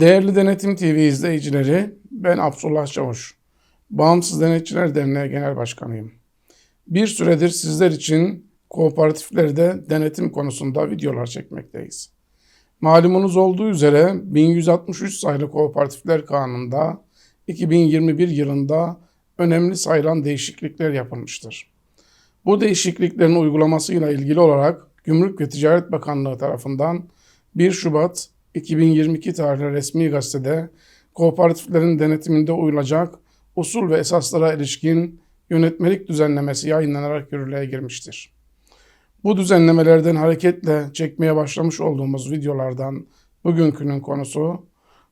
Değerli Denetim TV izleyicileri, ben Abdullah Çavuş. Bağımsız Denetçiler Derneği Genel Başkanıyım. Bir süredir sizler için kooperatiflerde denetim konusunda videolar çekmekteyiz. Malumunuz olduğu üzere 1163 sayılı Kooperatifler Kanunu'nda 2021 yılında önemli sayılan değişiklikler yapılmıştır. Bu değişikliklerin uygulamasıyla ilgili olarak Gümrük ve Ticaret Bakanlığı tarafından 1 Şubat 2022 tarihli resmi gazetede kooperatiflerin denetiminde uyulacak usul ve esaslara ilişkin yönetmelik düzenlemesi yayınlanarak yürürlüğe girmiştir. Bu düzenlemelerden hareketle çekmeye başlamış olduğumuz videolardan bugünkünün konusu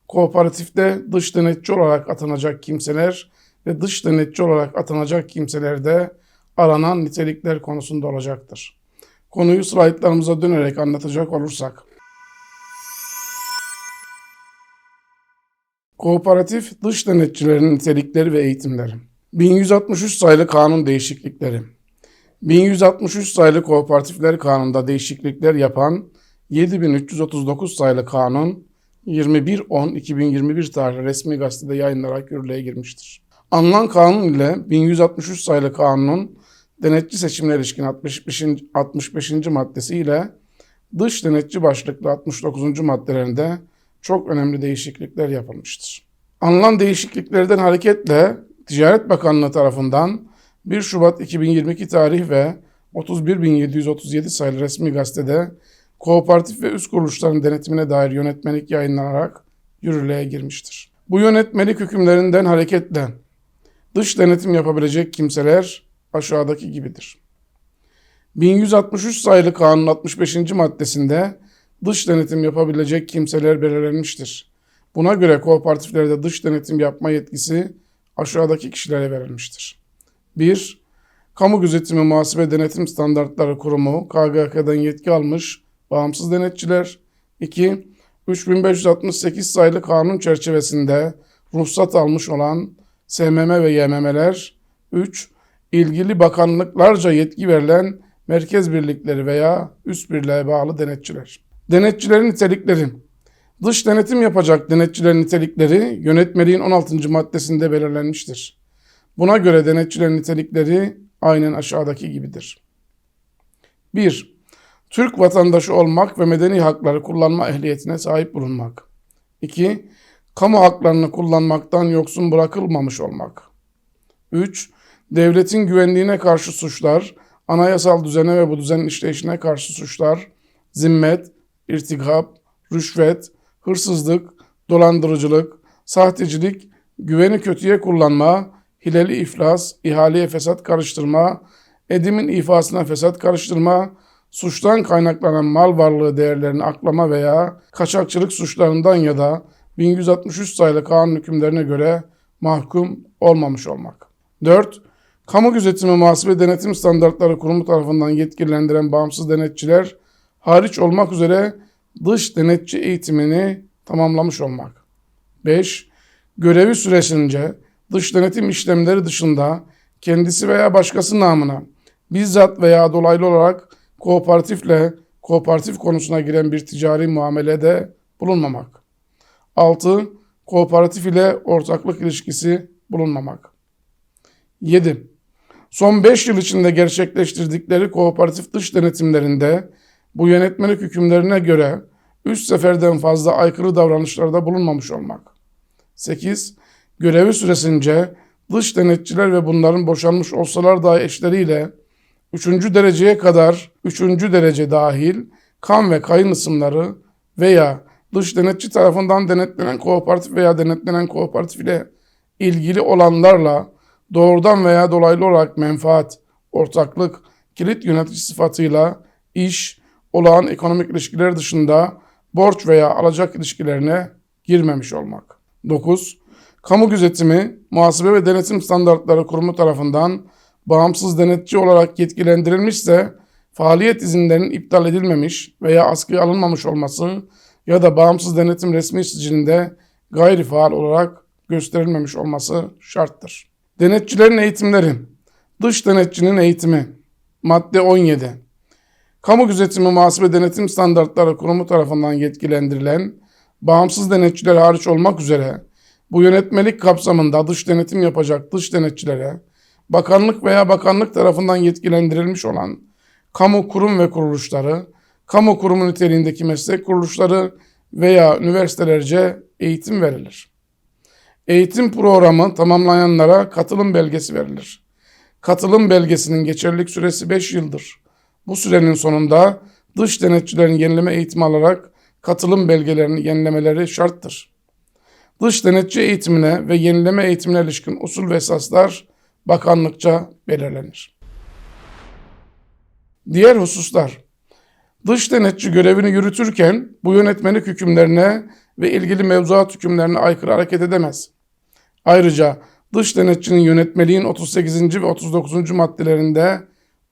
kooperatifte dış denetçi olarak atanacak kimseler ve dış denetçi olarak atanacak kimselerde aranan nitelikler konusunda olacaktır. Konuyu slaytlarımıza dönerek anlatacak olursak, Kooperatif dış denetçilerin nitelikleri ve eğitimleri. 1163 sayılı kanun değişiklikleri. 1163 sayılı Kooperatifler Kanunu'nda değişiklikler yapan 7339 sayılı kanun 21.10.2021 tarihli resmi gazetede yayınlanarak yürürlüğe girmiştir. Anılan kanun ile 1163 sayılı kanunun denetçi seçimine ilişkin 65. 65. maddesi ile dış denetçi başlıklı 69. maddelerinde çok önemli değişiklikler yapılmıştır. Anılan değişikliklerden hareketle Ticaret Bakanlığı tarafından 1 Şubat 2022 tarih ve 31.737 sayılı resmi gazetede kooperatif ve üst kuruluşların denetimine dair yönetmelik yayınlanarak yürürlüğe girmiştir. Bu yönetmelik hükümlerinden hareketle dış denetim yapabilecek kimseler aşağıdaki gibidir. 1163 sayılı kanun 65. maddesinde dış denetim yapabilecek kimseler belirlenmiştir. Buna göre kooperatiflerde dış denetim yapma yetkisi aşağıdaki kişilere verilmiştir. 1. Kamu Gözetimi Muhasebe Denetim Standartları Kurumu KGK'dan yetki almış bağımsız denetçiler. 2. 3568 sayılı kanun çerçevesinde ruhsat almış olan SMM ve YMM'ler. 3. İlgili bakanlıklarca yetki verilen merkez birlikleri veya üst birliğe bağlı denetçiler. Denetçilerin nitelikleri. Dış denetim yapacak denetçilerin nitelikleri yönetmeliğin 16. maddesinde belirlenmiştir. Buna göre denetçilerin nitelikleri aynen aşağıdaki gibidir. 1. Türk vatandaşı olmak ve medeni hakları kullanma ehliyetine sahip bulunmak. 2. Kamu haklarını kullanmaktan yoksun bırakılmamış olmak. 3. Devletin güvenliğine karşı suçlar, anayasal düzene ve bu düzenin işleyişine karşı suçlar, zimmet, irtikap, rüşvet, hırsızlık, dolandırıcılık, sahtecilik, güveni kötüye kullanma, hileli iflas, ihaleye fesat karıştırma, edimin ifasına fesat karıştırma, suçtan kaynaklanan mal varlığı değerlerini aklama veya kaçakçılık suçlarından ya da 1163 sayılı kanun hükümlerine göre mahkum olmamış olmak. 4. Kamu gözetimi muhasebe denetim standartları kurumu tarafından yetkililendiren bağımsız denetçiler hariç olmak üzere dış denetçi eğitimini tamamlamış olmak. 5. Görevi süresince dış denetim işlemleri dışında kendisi veya başkası namına bizzat veya dolaylı olarak kooperatifle kooperatif konusuna giren bir ticari muamelede bulunmamak. 6. Kooperatif ile ortaklık ilişkisi bulunmamak. 7. Son 5 yıl içinde gerçekleştirdikleri kooperatif dış denetimlerinde bu yönetmelik hükümlerine göre 3 seferden fazla aykırı davranışlarda bulunmamış olmak. 8. Görevi süresince dış denetçiler ve bunların boşanmış olsalar dahi eşleriyle 3. dereceye kadar 3. derece dahil kan ve kayın ısımları veya dış denetçi tarafından denetlenen kooperatif veya denetlenen kooperatif ile ilgili olanlarla doğrudan veya dolaylı olarak menfaat, ortaklık, kilit yönetici sıfatıyla iş, olağan ekonomik ilişkiler dışında borç veya alacak ilişkilerine girmemiş olmak. 9. Kamu gözetimi, muhasebe ve denetim standartları kurumu tarafından bağımsız denetçi olarak yetkilendirilmişse faaliyet izinlerinin iptal edilmemiş veya askıya alınmamış olması ya da bağımsız denetim resmi sicilinde gayri faal olarak gösterilmemiş olması şarttır. Denetçilerin eğitimleri. Dış denetçinin eğitimi. Madde 17. Kamu gözetimi muhasebe denetim standartları kurumu tarafından yetkilendirilen bağımsız denetçiler hariç olmak üzere bu yönetmelik kapsamında dış denetim yapacak dış denetçilere bakanlık veya bakanlık tarafından yetkilendirilmiş olan kamu kurum ve kuruluşları, kamu kurumu niteliğindeki meslek kuruluşları veya üniversitelerce eğitim verilir. Eğitim programı tamamlayanlara katılım belgesi verilir. Katılım belgesinin geçerlilik süresi 5 yıldır. Bu sürenin sonunda dış denetçilerin yenileme eğitimi alarak katılım belgelerini yenilemeleri şarttır. Dış denetçi eğitimine ve yenileme eğitimine ilişkin usul ve esaslar bakanlıkça belirlenir. Diğer hususlar Dış denetçi görevini yürütürken bu yönetmelik hükümlerine ve ilgili mevzuat hükümlerine aykırı hareket edemez. Ayrıca dış denetçinin yönetmeliğin 38. ve 39. maddelerinde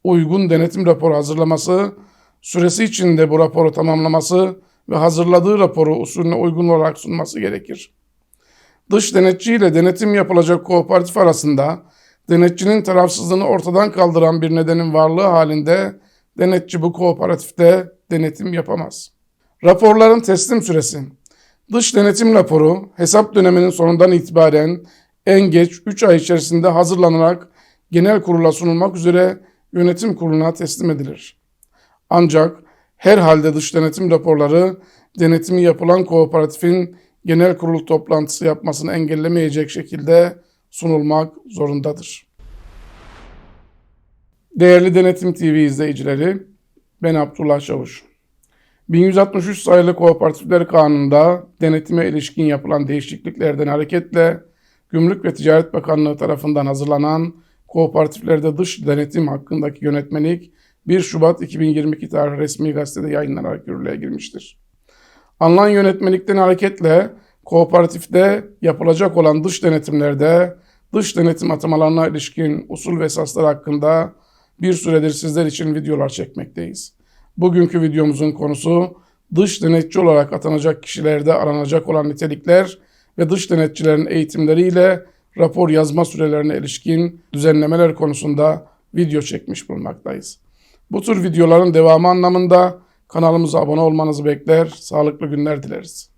uygun denetim raporu hazırlaması, süresi içinde bu raporu tamamlaması ve hazırladığı raporu usulüne uygun olarak sunması gerekir. Dış denetçi ile denetim yapılacak kooperatif arasında denetçinin tarafsızlığını ortadan kaldıran bir nedenin varlığı halinde denetçi bu kooperatifte denetim yapamaz. Raporların teslim süresi Dış denetim raporu hesap döneminin sonundan itibaren en geç 3 ay içerisinde hazırlanarak genel kurula sunulmak üzere yönetim kuruluna teslim edilir. Ancak herhalde dış denetim raporları denetimi yapılan kooperatifin genel kurul toplantısı yapmasını engellemeyecek şekilde sunulmak zorundadır. Değerli Denetim TV izleyicileri, ben Abdullah Çavuş. 1163 sayılı Kooperatifler Kanunu'nda denetime ilişkin yapılan değişikliklerden hareketle Gümrük ve Ticaret Bakanlığı tarafından hazırlanan kooperatiflerde dış denetim hakkındaki yönetmelik 1 Şubat 2022 tarihli resmi gazetede yayınlanarak yürürlüğe girmiştir. Alınan yönetmelikten hareketle kooperatifte yapılacak olan dış denetimlerde dış denetim atamalarına ilişkin usul ve esaslar hakkında bir süredir sizler için videolar çekmekteyiz. Bugünkü videomuzun konusu dış denetçi olarak atanacak kişilerde aranacak olan nitelikler ve dış denetçilerin eğitimleriyle rapor yazma sürelerine ilişkin düzenlemeler konusunda video çekmiş bulunmaktayız. Bu tür videoların devamı anlamında kanalımıza abone olmanızı bekler, sağlıklı günler dileriz.